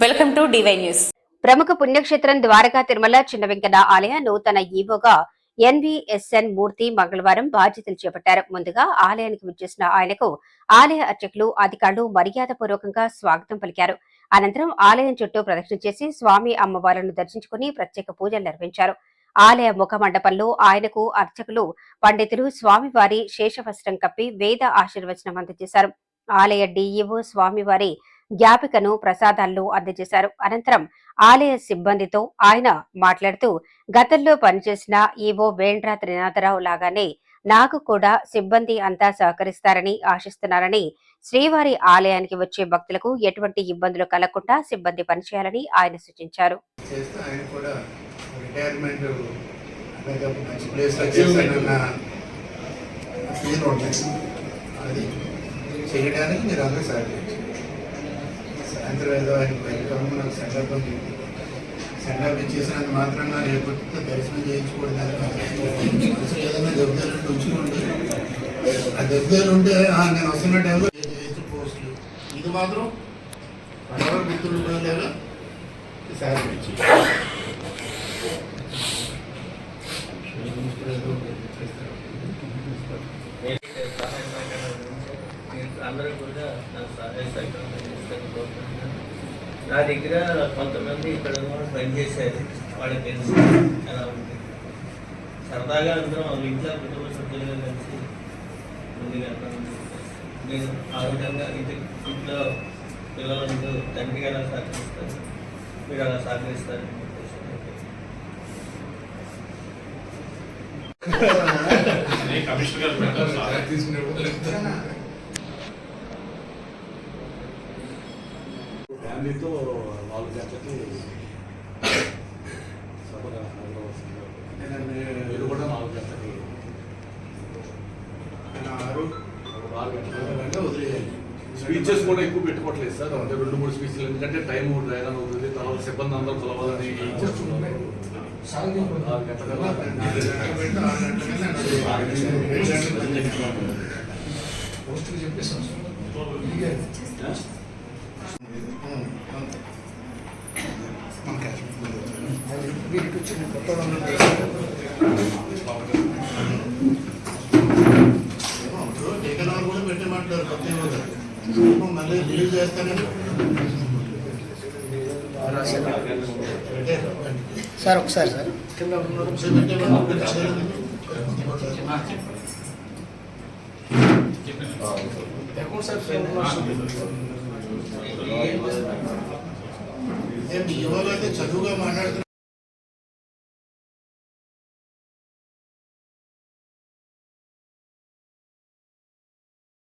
Welcome to DY news. ప్రముఖ పుణ్యక్షేత్రం ద్వారకా తిరుమల చిన్న వెంకన్న ఆలయ నూతన ఈవోగా ఎన్విఎస్ఎన్ మూర్తి మంగళవారం బాధ్యతలు చేపట్టారు. ముందుగా ఆలయానికి విచ్చేసిన ఆయనకు ఆలయ అర్చకులు అధికారులు మర్యాదపూర్వకంగా స్వాగతం పలికారు. అనంతరం ఆలయం చుట్టూ ప్రదక్షిణ చేసి స్వామి అమ్మవార్లను దర్శించుకుని ప్రత్యేక పూజలు నిర్వహించారు. ఆలయ ముఖ మండపంలో ఆయనకు అర్చకులు పండితులు స్వామివారి శేషవస్త్రం కప్పి వేద ఆశీర్వచనం అందజేశారు. ఆలయ డీఈఓ స్వామివారి జ్ఞాపికను ప్రసాదాల్లో అందజేశారు. అనంతరం ఆలయ సిబ్బందితో ఆయన మాట్లాడుతూ గతంలో పనిచేసిన ఈవో వేండ్ర త్రినాథరావు లాగానే నాకు కూడా సిబ్బంది అంతా సహకరిస్తారని ఆశిస్తున్నారని శ్రీవారి ఆలయానికి వచ్చే భక్తులకు ఎటువంటి ఇబ్బందులు కలగకుండా సిబ్బంది పనిచేయాలని ఆయన సూచించారు. అది చేయడానికి మీరు అందరూ సహకరించారు సాయంత్రం ఏదో ఆయన వెల్కమ్ నాకు సందర్భం సందర్భం ఇచ్చేసినంత మాత్రంగా రేపు దర్శనం చేయించుకోవడం మనసులో ఏదైనా దెబ్బలు ఉంచుకుంటే ఆ దెబ్బలు ఉంటే నేను వస్తున్న టైంలో చేయొచ్చు పోస్టులు ఇది మాత్రం మనవరు మిత్రులు లేదా? సహకరించి అందరూ కూడా నా సహాయ సహకారం నా దగ్గర కొంతమంది ఇక్కడ వాళ్ళు పనిచేశారు వాళ్ళకి తెలుసు. ఎలా ఉంది. సరదాగా అందరం వాళ్ళ ఇంట్లో కుటుంబ సభ్యులుగా కలిసి ముందుగా నేను ఆ విధంగా ఇంటి ఇంట్లో పిల్లలందరూ తండ్రిగా ఎలా సహకరిస్తారు. మీరు అలా కమిషనర్ గారు పెట్టారు ఫ్యామిలీతో నాలుగు గంటలకి సభగా మీరు కూడా నాలుగు గంటలకి గంటల వదిలేయాలి స్పీచెస్ కూడా ఎక్కువ పెట్టుకోవట్లేదు సార్ అంటే రెండు మూడు స్పీచ్లు ఎందుకంటే టైం డ్రైన్ అవుతుంది తర్వాత సిబ్బంది అందరూ కలవాలని చేస్తున్నారు ఆరు గంటల నాలుగు వీరికి వచ్చిన కొత్త జగన్ వాళ్ళు కూడా పెట్టమంటారు కొత్త యువత మళ్ళీ రిలీజ్ చేస్తానని పెట్టారు సార్ ఒకసారి సార్ కింద ఉన్న ఒకసారి ఏం యువలో అయితే చదువుగా మాట్లాడుతున్నారు